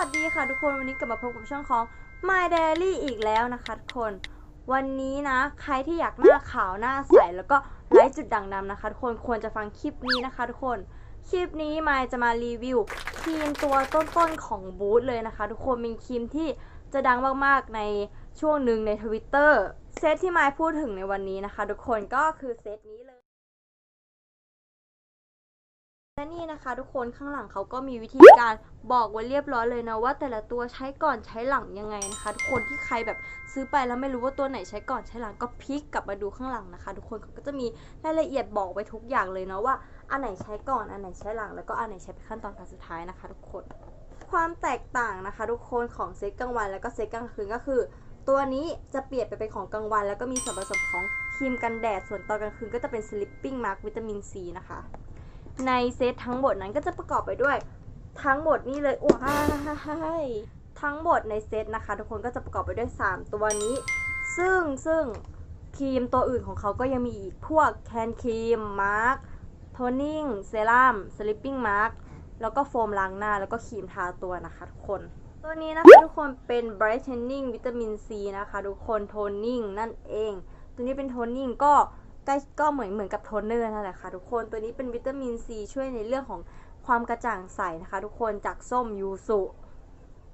วัสดีค่ะทุกคนวันนี้กลับมาพบกับช่องของ My Daily อีกแล้วนะคะทุกคน วันนี้นะ ใครที่อยากหน้าขาวหน้าใสแล้วก็ไร้จุดด่างดำนะคะทุกคนควรจะฟังคลิปนี้นะคะทุกคน คลิปนี้มายจะมารีวิวครีมตัวต้นๆของบูธเลยนะคะ ทุกคนเป็นครีมที่จะดังมากๆในช่วงหนึ่งในทวิตเตอร์เซตที่มายพูดถึงในวันนี้นะคะ ทุกคนก็คือเซตนี้เลย และนี่นะคะทุกคนข้างหลังเขาก็มีวิธีการบอกไว้เรียบร้อยเลยนะว่าแต่ละตัวใช้ก่อนใช้หลังยังไงนะคะ ทุกคนที่ใครแบบซื้อไปแล้วไม่รู้ว่าตัวไหนใช้ก่อนใช้หลังก็พลิกกลับมาดูข้างหลังนะคะ ทุกคนเขาก็จะมีรายละเอียดบอกไว้ทุกอย่างเลยเนาะว่าอันไหนใช้ก่อนอันไหนใช้หลังแล้วก็อันไหนใช้เป็นขั้นตอนการสุดท้ายนะคะ ทุกคน ความแตกต่างนะคะ ทุกคนของเซตกลางวันแล้วก็เซตกลางคืนก็คือ ตัวนี้จะเปลี่ยนไปเป็นของกลางวัน แล้วก็มีส่วนผสมของครีมกันแดดส่วนตอนกลางคืนก็จะเป็น sleeping mask วิตามินซีนะคะ ในเซตทั้งหมดนั้นก็จะประกอบไปด้วย ทั้งหมดนี่เลยว้ายทั้งหมดในเซตนะคะ ทุกคนก็จะประกอบไปด้วย 3 ตัวนี้ ซึ่งซึ่งครีมตัวอื่นของเขาก็ยังมีอีกพวกแคนครีมมาร์กโทนิ่งเซรั่มสลิปปิ้งมาร์กแล้วก็โฟมล้างหน้าแล้วก็ครีมทาตัวนะคะทุกคน ตัวนี้นะคะทุกคนเป็น brightening วิตามินซีนะคะ ทุกคนโทนิ่งนั่นเอง ตัวนี้เป็นโทนิ่งก็ ใกล้ก็เหมือนเหมือนกับโทนเนอร์นั่นแหละค่ะทุกคนตัวนี้เป็นวิตามินซีช่วยในเรื่องของความกระจ่างใสนะคะ ทุกคนจากส้มยูสุ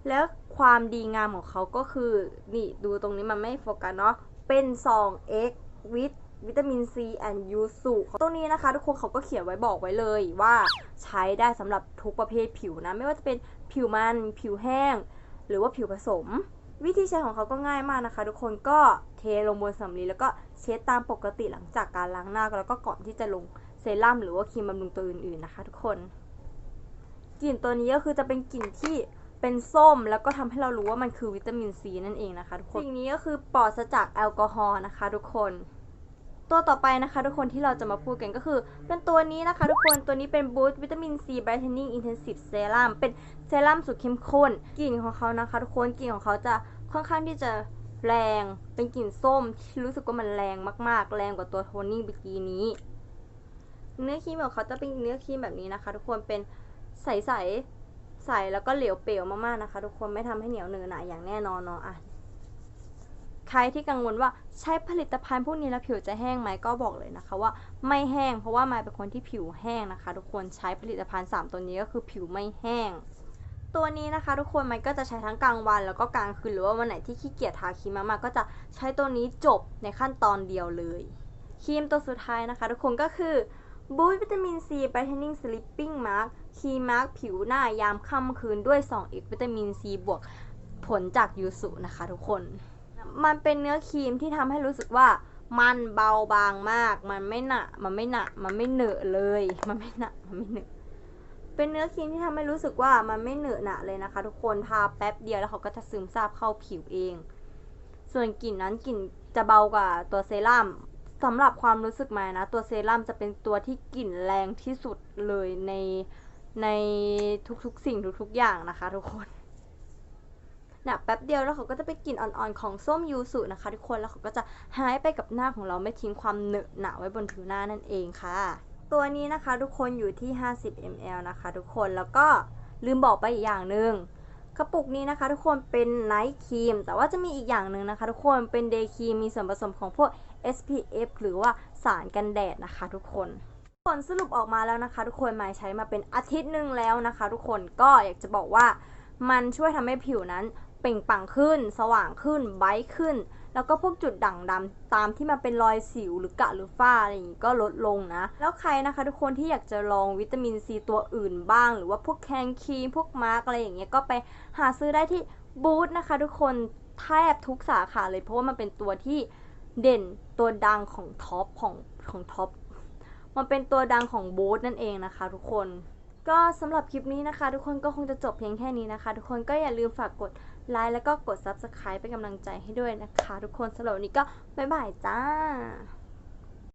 แล้วความดีงามของเขาก็คือนี่ดูตรงนี้มันไม่โฟกัสเนาะเป็นซอง X วิตวิตามินซีแอนยูสุตรงนี้นะคะ ทุกคนเขาก็เขียนไว้บอกไว้เลยว่าใช้ได้สำหรับทุกประเภทผิวนะ ไม่ว่าจะเป็นผิวมัน ผิวแห้ง หรือว่าผิวผสม วิธีใช้ของเขาก็ง่ายมากนะคะ ทุกคนก็เทลงบนสำลีแล้วก็เช็ดตามปกติหลังจากการล้างหน้าแล้วก็ก่อนที่จะลงเซรั่มหรือว่าครีมบำรุงตัวอื่นๆนะคะ ทุกคนกลิ่นตัวนี้ก็คือจะเป็นกลิ่นที่เป็นส้มแล้วก็ทำให้เรารู้ว่ามันคือวิตามินซีนั่นเองนะคะ ทุกคนสิ่งนี้ก็คือปลอดจากแอลกอฮอล์นะคะ ทุกคน ตัวต่อไปนะคะ ทุกคนที่เราจะมาพูดกันก็คือ เป็นตัวนี้นะคะ ทุกคนตัวนี้เป็น Boost Vitamin C Brightening Intensive Serum เป็นเซรั่มสุดเข้มข้นกลิ่นของเขานะคะ ทุกคนกลิ่นของเขาจะค่อนข้างที่จะแรงเป็นกลิ่นส้มที่รู้สึกว่ามันแรงมากๆ แรงกว่าตัวโทนิ่งเมื่อกี้นี้ เนื้อครีมของเขาจะเป็นเนื้อครีมแบบนี้นะคะ ทุกคนเป็นใสๆใสแล้วก็เหลวเปลวมากๆนะคะ ทุกคนไม่ทำให้เหนียวเนื้อหนาอย่างแน่นอนเนาะอะ ใครที่กังวลว่าใช้ผลิตภัณฑ์พวกนี้แล้วผิวจะแห้งไหมก็บอกเลยนะคะว่าไม่แห้ง เพราะว่ามายเป็นคนที่ผิวแห้งนะคะ ทุกคนใช้ผลิตภัณฑ์ 3 ตัวนี้ก็คือผิวไม่แห้ง ตัวนี้นะคะ ทุกคนมันก็จะใช้ทั้งกลางวัน แล้วก็กลางคืนหรือว่าวันไหนที่ขี้เกียจทาครีมมากๆก็จะใช้ตัวนี้จบในขั้นตอนเดียวเลยครีมตัวสุดท้ายนะคะ ทุกคนก็คือ Boost วิตามิน C Brightening Sleeping Mask ครีมมาร์กผิวหน้ายามค่ำคืนด้วย 2x วิตามิน C บวกผลจากยูสุนะคะทุกคน มันเป็นเนื้อครีมที่ทำให้รู้สึกว่ามันเบาบางมาก มันไม่หนะมันไม่หนะมันไม่เหนอะเลย มันไม่หนะมันไม่เหนอะเป็นเนื้อครีมที่ทำให้รู้สึกว่ามันไม่เหนอะหนะเลยนะคะ ทุกคนทาแป๊บเดียวแล้วเขาก็จะซึมซาบเข้าผิวเอง ส่วนกลิ่นนั้นกลิ่นจะเบากว่าตัวเซรั่มสำหรับความรู้สึกมานะ ตัวเซรั่มจะเป็นตัวที่กลิ่นแรงที่สุดเลยในในทุกๆสิ่งทุกๆอย่างนะคะ ทุกคน นะแป๊บเดียวแล้วเขาก็จะไปกลิ่นอ่อนๆของส้มยูสุนะคะทุกคนแล้วเขาก็จะหายไปกับหน้าของเราไม่ทิ้งความเหนอะหนะไว้บนผิวหน้านั่นเองค่ะ ตัวนี้นะคะทุกคนอยู่ที่ 50 ml นะคะ ทุกคนแล้วก็ลืมบอกไปอีกอย่างหนึ่งกระปุกนี้นะคะทุกคนเป็นไนท์ครีม แต่ว่าจะมีอีกอย่างหนึ่งนะคะ ทุกคนเป็นเดย์ครีมมีส่วนผสมของพวก SPF หรือว่าสารกันแดดนะคะ ทุกคนผลสรุปออกมาแล้วนะคะ ทุกคนมายใช้มาเป็นอาทิตย์หนึ่งแล้วนะคะ ทุกคนก็อยากจะบอกว่ามันช่วยทำให้ผิวนั้น เปล่งปลั่งขึ้น สว่างขึ้นไบค์ขึ้น แล้วก็พวกจุดด่างดำตามที่มันเป็นรอยสิวหรือกะหรือฝ้าอะไรอย่างนี้ก็ลดลงนะ แล้วใครนะคะทุกคนที่อยากจะลองวิตามินซีตัวอื่นบ้าง หรือว่าพวกแคนครีมพวกมาร์กอะไรอย่างเงี้ยก็ไปหาซื้อได้ที่บูธนะคะ ทุกคนแทบทุกสาขาเลย เพราะว่ามันเป็นตัวที่เด่นตัวดังของท็อปของของท็อปมันเป็นตัวดังของบูธนั่นเองนะคะ ทุกคน ก็สำหรับคลิปนี้นะคะ ทุกคนก็คงจะจบเพียงแค่นี้นะคะ ทุกคนก็อย่าลืมฝากกดไลค์แล้วก็กด Subscribe เป็นกำลังใจให้ด้วยนะคะ ทุกคนสำหรับวันนี้ก็บ๊ายบายจ้า